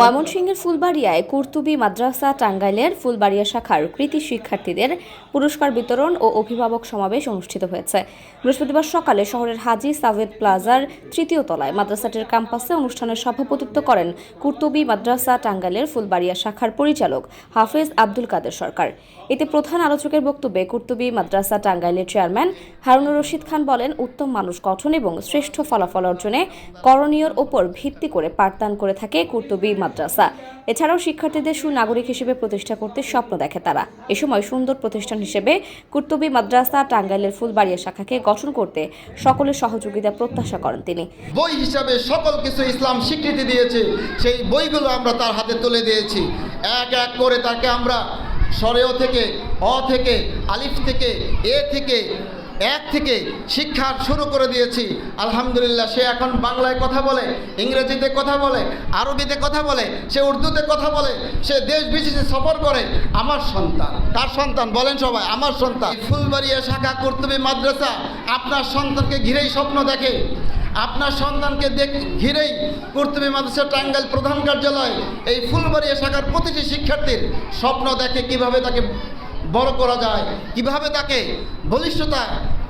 ময়মনসিংহের ফুলবাড়িয়ায় কুর্তুবি মাদ্রাসা টাঙ্গাইলের ফুলবাড়িয়া শাখার কৃতি শিক্ষার্থীদের পুরস্কার বিতরণ ও অভিভাবক সমাবেশ অনুষ্ঠিত হয়েছে। বৃহস্পতিবার সকালে শহরের হাজি সাভেদ প্লাজার তৃতীয় তলায় মাদ্রাসাটির ক্যাম্পাসে অনুষ্ঠানের সভাপতিত্ব করেন কুর্তুবি মাদ্রাসা টাঙ্গাইলের ফুলবাড়িয়া শাখার পরিচালক হাফেজ আব্দুল কাদের সরকার। এতে প্রধান আলোচকের বক্তব্যে কুর্তুবি মাদ্রাসা টাঙ্গাইলের চেয়ারম্যান হারুনুর রশিদ খান বলেন, উত্তম মানুষ গঠন এবং শ্রেষ্ঠ ফলাফল অর্জনে করণীয়র ওপর ভিত্তি করে পাঠদান করে থাকে কুর্তুবি মাদ্রাসা। এছাড়াও শিক্ষার্থীদের সুনাগরিক হিসেবে প্রতিষ্ঠা করতে স্বপ্ন দেখে তারা। এ সময় সুন্দর প্রতিষ্ঠান হিসেবে কুর্তুবি মাদ্রাসা টাঙ্গাইলের ফুলবাড়িয়া শাখাকে গঠন করতে সকলের সহযোগিতা প্রত্যাশা করেন তিনি। বই হিসাবে সকল কিছু ইসলাম স্বীকৃতি দিয়েছে। সেই বইগুলো আমরা তার হাতে তুলে দিয়েছি। এক এক করে তাকে আমরা সরেও থেকে, অ থেকে, আলিফ থেকে, এ থেকে এক থেকে শিক্ষা শুরু করে দিয়েছি। আলহামদুলিল্লাহ, সে এখন বাংলায় কথা বলে, ইংরেজিতে কথা বলে, আরবিতে কথা বলে, সে উর্দুতে কথা বলে, সে দেশ বিদেশে সফর করে। আমার সন্তান, তার সন্তান, বলেন সবাই, আমার সন্তান। ফুলবাড়িয়া শাখা কর্তব্য মাদ্রাসা আপনার সন্তানকে ঘিরেই স্বপ্ন দেখে। আপনার সন্তানকে দেখ, ঘিরেই কর্তব্য মাদ্রাসা টাঙ্গাইল প্রধান কার্যালয়, এই ফুলবাড়িয়া শাখার প্রতিটি শিক্ষার্থীর স্বপ্ন দেখে কীভাবে তাকে বড় করা যায়। কীভাবে তাকে বলিষ্ঠতা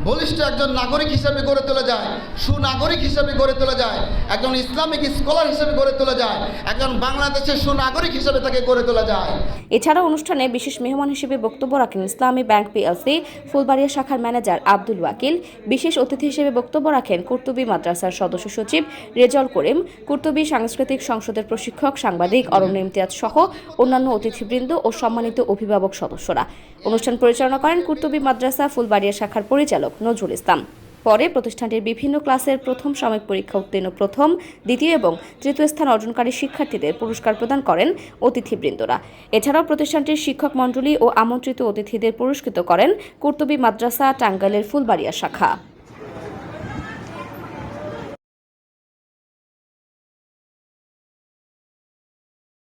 বলিষ্ঠ একজন নাগরিক হিসেবে গড়ে তোলা যায়, সুনাগরিক হিসেবে গড়ে তোলা যায়, একজন ইসলামিক স্কলার হিসেবে গড়ে তোলা যায়, একজন বাংলাদেশের সুনাগরিক হিসেবে তাকে গড়ে তোলা যায়। এছাড়া অনুষ্ঠানে বিশেষ মেহমান হিসেবে বক্তব্য রাখেন ইসলামী ব্যাংক পিএলসি ফুলবাড়িয়া শাখার ম্যানেজার আব্দুল ওয়াকিল। বিশেষ অতিথি হিসেবে বক্তব্য রাখেন কুর্তুবি মাদ্রাসার সদস্য সচিব রেজল করিম, কুর্তুবি সাংস্কৃতিক সংসদের প্রশিক্ষক, সাংবাদিক অরণ্য ইমতিয়াজ সহ অন্যান্য অতিথিবৃন্দ ও সম্মানিত অভিভাবক সদস্যরা। অনুষ্ঠান পরিচালনা করেন কুর্তুবি মাদ্রাসা ফুলবাড়িয়া শাখার পরিচালক নজরুল ইসলাম। পরে প্রতিষ্ঠানটির বিভিন্ন ক্লাসের প্রথম সাময়িক পরীক্ষা উত্তীর্ণ প্রথম, দ্বিতীয় এবং তৃতীয় স্থান অর্জনকারী শিক্ষার্থীদের পুরস্কার প্রদান করেন অতিথিবৃন্দরা। এছাড়াও প্রতিষ্ঠানটির শিক্ষক মণ্ডলী ও আমন্ত্রিত অতিথিদের পুরস্কৃত করেন কুর্তুবী মাদ্রাসা টাঙ্গাইলের ফুলবাড়িয়া শাখা।